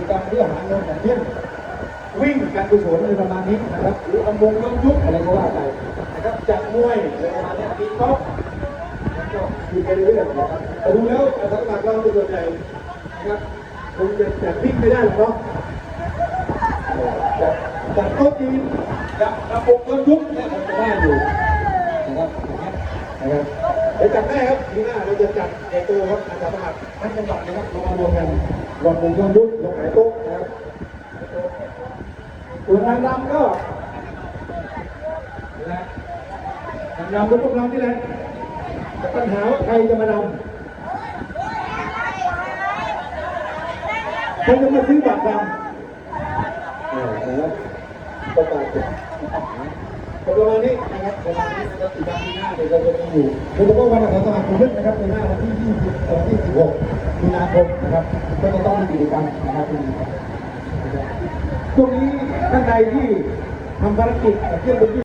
จกรรมเพื่อหาเงินอย่างเช่นวิ่งการกุศลอะไรประมาณนี้นะครับหรืออำวงย้อนยุคอะไรก็ว่าไปนะครับจัดมวยอะไรประมาณนี้ตีกอล์ฟก็อยู่ไปเรื่อยๆนะครับแต่ดูแล้วสำหรับเราโดยส่วนใหญ่นะครับคงจะจัดวิ่งไม่ได้หรอกเนาะจากจากโต๊ะจีนจากระบบย้นยุคเนี่ยผมจะได้อยู่นะครับนะครับ เดี๋ยวจัดแน่ครับทีหน้าเราจะจัดใหญ่โตครับอาสาสมัครทั้งจังหวัดนะครับเรามารวมกันรวมวงย้อนยุคลงหลายโต๊ะนะครับส่วนนางรำก็นะนางรำก็พวกเราที่แหละแต่ปัญหาว่าใครจะมารำใครจะมาซื้อบัตรรำเออนะครับประกาศ ประมาณนี้นะครับประมาณนี้นะครับติดตามที่หน้าเดี๋ยวเราจะมีอยู่โดยเฉพาะวันอาสาสมัครกรุงเทพนะครับในหน้าวันที่ 20วันที่ 16 มีนาคมนะครับ ก็จะต้องมีกิจกรรมนะครับตรงนี้ช่วงนี้ท่านใดที่ทำภารกิจเครื่องบิน